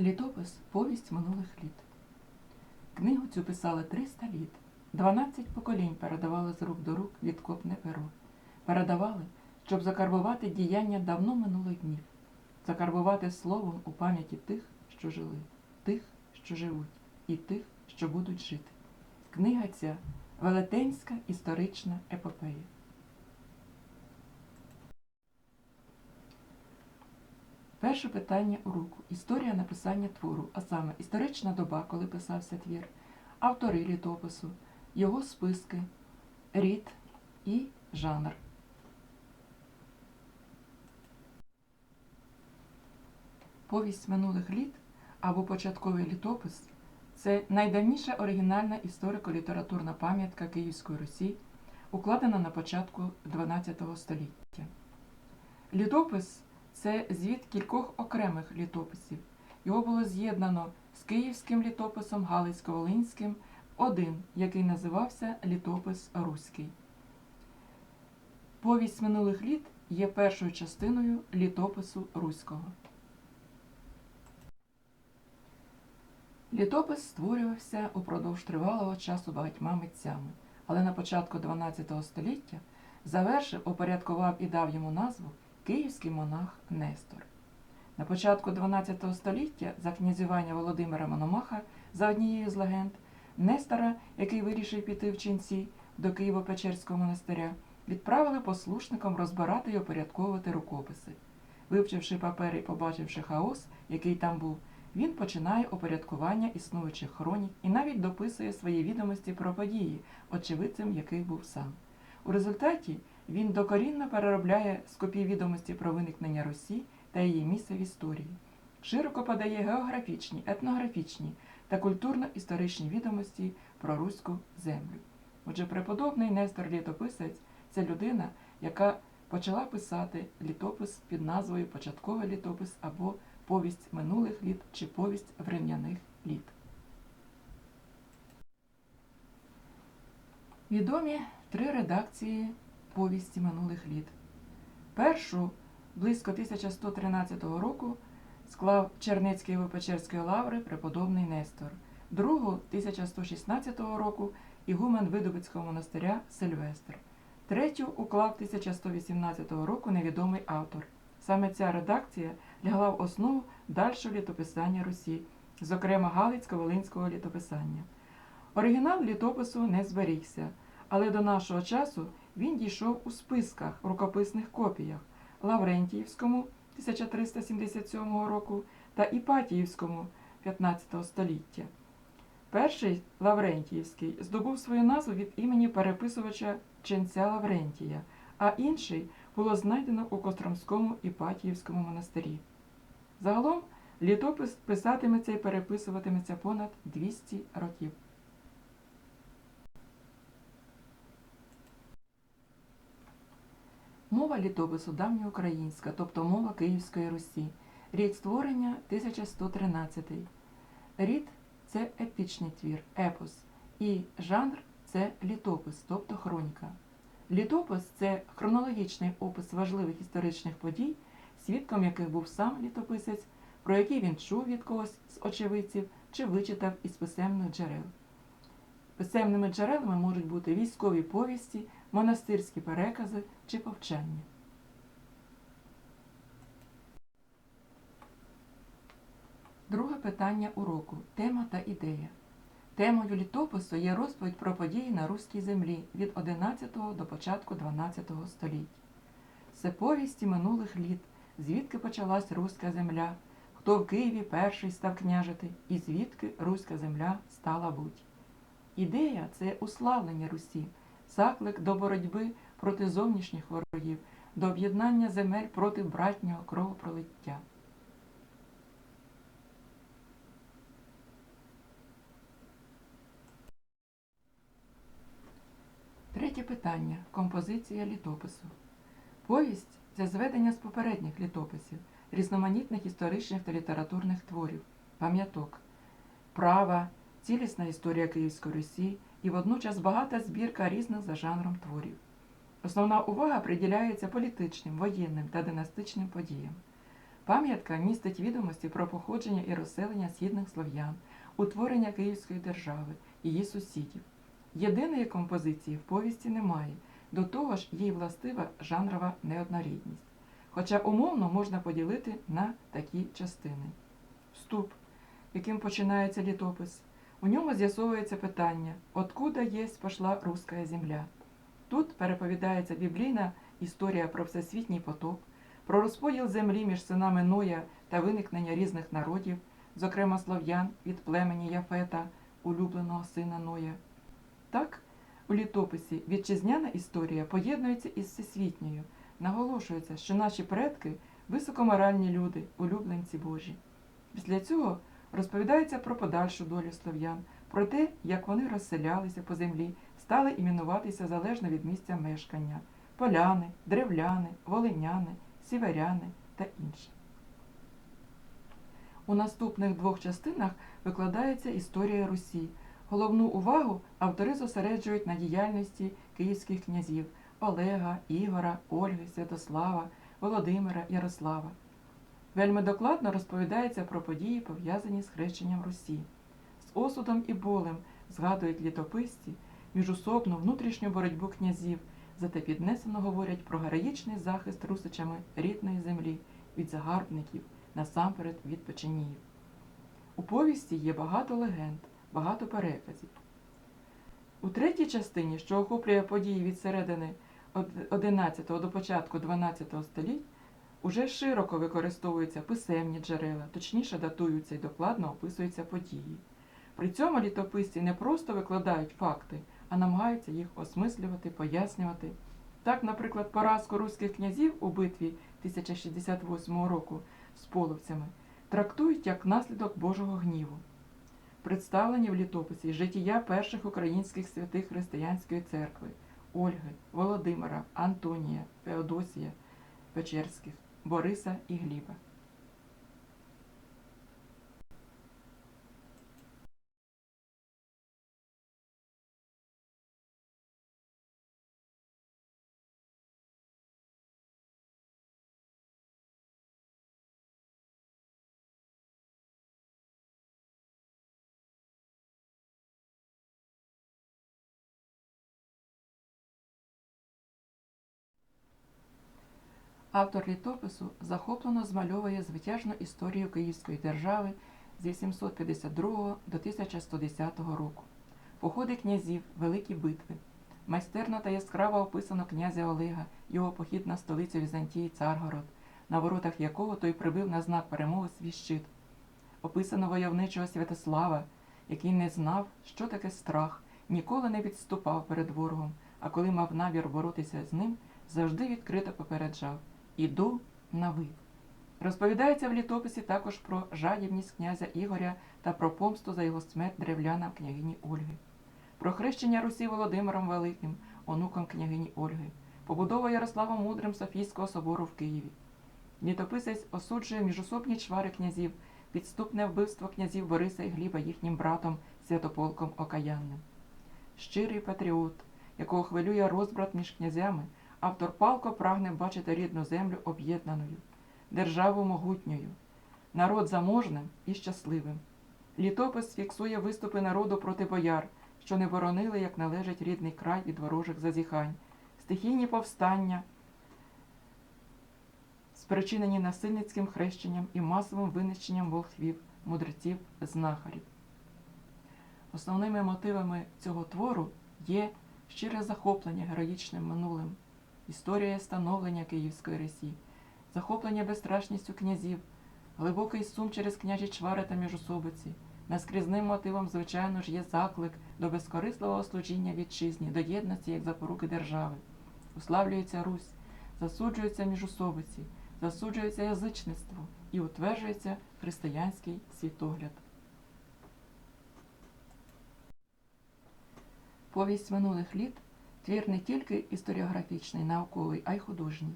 Літопис Повість минулих літ. Книгу цю писали 300 літ. 12 поколінь передавали з рук до рук відкопне перо. Передавали, щоб закарбувати діяння давно минулих днів, закарбувати словом у пам'яті тих, що жили, тих, що живуть, і тих, що будуть жити. Книга ця велетенська історична епопея. Перше питання уроку. Історія написання твору, а саме історична доба, коли писався твір, автори літопису, його списки, рід і жанр. Повість минулих літ або початковий літопис це найдавніша оригінальна історико-літературна пам'ятка Київської Русі, укладена на початку XII століття. Літопис це звіт кількох окремих літописів. Його було з'єднано з київським літописом Галицько-Волинським, один, який називався Літопис Руський. Повість минулих літ є першою частиною літопису Руського. Літопис створювався упродовж тривалого часу багатьма митцями, але на початку XII століття завершив, упорядкував і дав йому назву київський монах Нестор. На початку XII століття за князювання Володимира Мономаха за однією з легенд Нестора, який вирішив піти в ченці до Києво-Печерського монастиря, відправили послушникам розбирати і опорядковувати рукописи. Вивчивши папери і побачивши хаос, який там був, він починає опорядкування існуючих хронік і навіть дописує свої відомості про події, очевидцем яких був сам. У результаті він докорінно переробляє скопі відомості про виникнення Русі та її місце в історії, широко подає географічні, етнографічні та культурно-історичні відомості про руську землю. Отже, преподобний Нестор Літописець це людина, яка почала писати літопис під назвою Початковий літопис або Повість минулих літ чи Повість врем'яних літ. Відомі три редакції повісті минулих літ. Першу близько 1113 року склав Чернецької Печерської лаври преподобний Нестор, другу 1116 року ігумен Видобицького монастиря Сильвестр, третю уклав 1118 року невідомий автор. Саме ця редакція лягла в основу дальшого літописання Русі, зокрема Галицько-Волинського літописання. Оригінал літопису не зберігся, але до нашого часу він дійшов у списках рукописних копіях Лаврентіївському 1377 року та Іпатіївському 15 століття. Перший Лаврентіївський здобув свою назву від імені переписувача ченця Лаврентія, а інший було знайдено у Костромському Іпатіївському монастирі. Загалом літопис писатиметься і переписуватиметься понад 200 років. Мова літопису давньоукраїнська, тобто мова Київської Русі. Рік створення 1113. Рід це епічний твір, епос, і жанр це літопис, тобто хроніка. Літопис це хронологічний опис важливих історичних подій, свідком яких був сам літописець, про які він чув від когось з очевидців чи вичитав із писемних джерел. Писемними джерелами можуть бути військові повісті, монастирські перекази чи повчання. Друге питання уроку тема та ідея. Темою літопису є розповідь про події на руській землі від 11 до початку 12 століть. Це повісті минулих літ, звідки почалась руська земля, хто в Києві перший став княжити, і звідки руська земля стала буть. Ідея це уславлення Русі, заклик до боротьби проти зовнішніх ворогів, до об'єднання земель проти братнього кровопролиття. Третє питання. Композиція літопису. Повість це зведення з попередніх літописів, різноманітних історичних та літературних творів, пам'яток, права, цілісна історія Київської Русі і водночас багата збірка різних за жанром творів. Основна увага приділяється політичним, воєнним та династичним подіям. Пам'ятка містить відомості про походження і розселення східних слов'ян, утворення Київської держави, її сусідів. Єдиної композиції в повісті немає, до того ж їй властива жанрова неоднорідність. Хоча умовно можна поділити на такі частини. Вступ, яким починається літопис. У ньому з'ясовується питання, откуда єсть пошла руська земля. Тут переповідається біблійна історія про всесвітній потоп, про розподіл землі між синами Ноя та виникнення різних народів, зокрема слов'ян від племені Яфета, улюбленого сина Ноя. Так, у літописі вітчизняна історія поєднується із всесвітньою. Наголошується, що наші предки високоморальні люди, улюбленці Божі. Після цього розповідається про подальшу долю слов'ян, про те, як вони розселялися по землі, стали іменуватися залежно від місця мешкання поляни, древляни, волиняни, сіверяни та інші. У наступних двох частинах викладається історія Русі. Головну увагу автори зосереджують на діяльності київських князів Олега, Ігора, Ольги, Святослава, Володимира, Ярослава. Вельми докладно розповідається про події, пов'язані з хрещенням Русі. З осудом і болем згадують літописці міжусобну внутрішню боротьбу князів, зате піднесено говорять про героїчний захист русичами рідної землі від загарбників, насамперед від печеніїв. У повісті є багато легенд, багато переказів. У третій частині, що охоплює події від середини 11 до початку 12 століть, уже широко використовуються писемні джерела, точніше датуються і докладно описуються події. При цьому літописці не просто викладають факти, а намагаються їх осмислювати, пояснювати. Так, наприклад, поразку руських князів у битві 1068 року з половцями трактують як наслідок Божого гніву. Представлені в літописі життя перших українських святих християнської церкви Ольги, Володимира, Антонія, Феодосія, Печерських, Бориса і Гліба. Автор літопису захоплено змальовує звитяжну історію Київської держави з 852 до 1110 року, походи князів, великі битви. Майстерно та яскраво описано князя Олега, його похід на столицю Візантії Царгород, на воротах якого той прибив на знак перемоги свій щит. Описано войовничого Святослава, який не знав, що таке страх, ніколи не відступав перед ворогом, а коли мав намір боротися з ним, завжди відкрито попереджав Іду на ви. Розповідається в літописі також про жадібність князя Ігоря та про помсту за його смерть древлянам княгині Ольги, про хрещення Русі Володимиром Великим, онуком княгині Ольги, побудову Ярославом Мудрим Софійського собору в Києві. Літописець осуджує міжособні чвари князів, підступне вбивство князів Бориса і Гліба їхнім братом Святополком Окаянним. Щирий патріот, якого хвилює розбрат між князями, автор палко прагне бачити рідну землю об'єднаною, державу могутньою, народ заможним і щасливим. Літопис фіксує виступи народу проти бояр, що не боронили, як належить рідний край від ворожих зазіхань, стихійні повстання, спричинені насильницьким хрещенням і масовим винищенням волхвів, мудреців, знахарів. Основними мотивами цього твору є щире захоплення героїчним минулим, історія становлення Київської Росі, захоплення безстрашністю князів, глибокий сум через княжі чвари та міжособиці. Наскрізним мотивом, звичайно ж, є заклик до безкорисливого служіння вітчизні, до єдності як запоруки держави. Уславлюється Русь, засуджується міжособиці, засуджується язичництво і утверджується християнський світогляд. Повість минулих літ твір не тільки історіографічний, науковий, а й художній.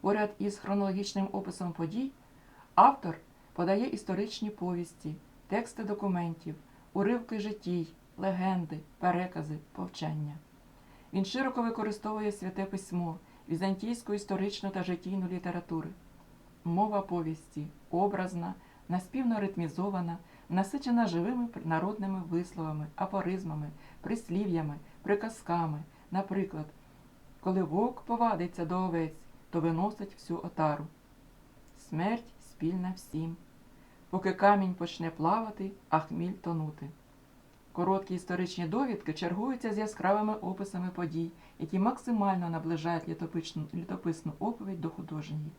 Поряд із хронологічним описом подій автор подає історичні повісті, тексти документів, уривки життій, легенди, перекази, повчання. Він широко використовує святе письмо, візантійську історичну та життійну літератури. Мова повісті образна, наспівно ритмізована, насичена живими народними висловами, афоризмами, прислів'ями, приказками. Наприклад, коли вовк повадиться до овець, то виносить всю отару. Смерть спільна всім. Поки камінь почне плавати, а хміль тонути. Короткі історичні довідки чергуються з яскравими описами подій, які максимально наближають літописну, літописну оповідь до художньої.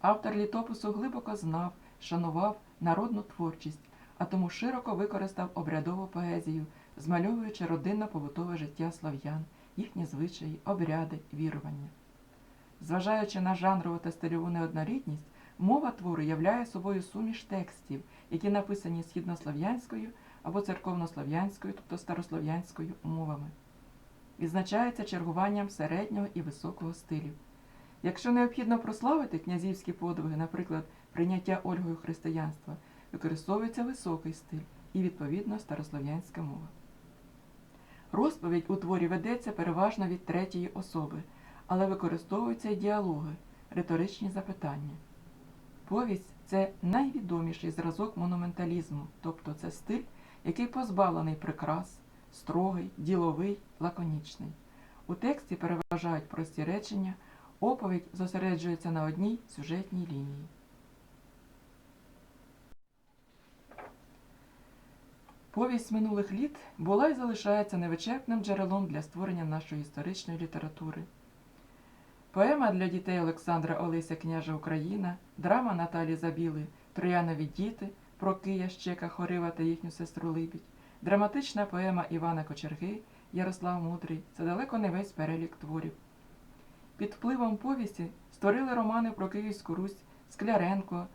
Автор літопису глибоко знав, шанував народну творчість, а тому широко використав обрядову поезію, змальовуючи родинно-побутове життя слов'ян, їхні звичаї, обряди, вірування. Зважаючи на жанрову та стильову неоднорідність, мова твору являє собою суміш текстів, які написані східнослов'янською або церковнослов'янською, тобто старослов'янською мовами. Відзначається чергуванням середнього і високого стилів. Якщо необхідно прославити князівські подвиги, наприклад, прийняття Ольгою християнства, використовується високий стиль і, відповідно, старослов'янська мова. Розповідь у творі ведеться переважно від третьої особи, але використовуються й діалоги, риторичні запитання. Повість це найвідоміший зразок монументалізму, тобто це стиль, який позбавлений прикрас, строгий, діловий, лаконічний. У тексті переважають прості речення, оповідь зосереджується на одній сюжетній лінії. Повість минулих літ була і залишається невичерпним джерелом для створення нашої історичної літератури. Поема для дітей Олександра Олеся Княжа Україна, драма Наталі Забіли Троянові діти про Кия Щека Хорива та їхню сестру Либідь, драматична поема Івана Кочерги Ярослав Мудрий це далеко не весь перелік творів. Під впливом повісті створили романи про Київську Русь Скляренко,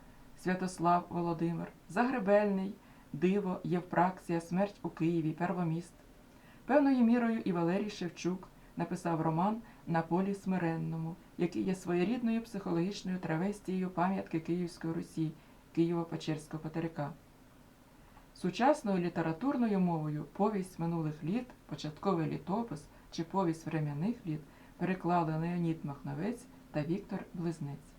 Святослав Володимир, Загребельний, Диво, Євпраксія, Смерть у Києві, Первоміст. Певною мірою і Валерій Шевчук написав роман на полі смиренному, який є своєрідною психологічною травестією пам'ятки Київської Русі, Києво-Печерського Патерика. Сучасною літературною мовою повість минулих літ, початковий літопис чи повість врем'яних літ переклали Леонід Махновець та Віктор Близнець.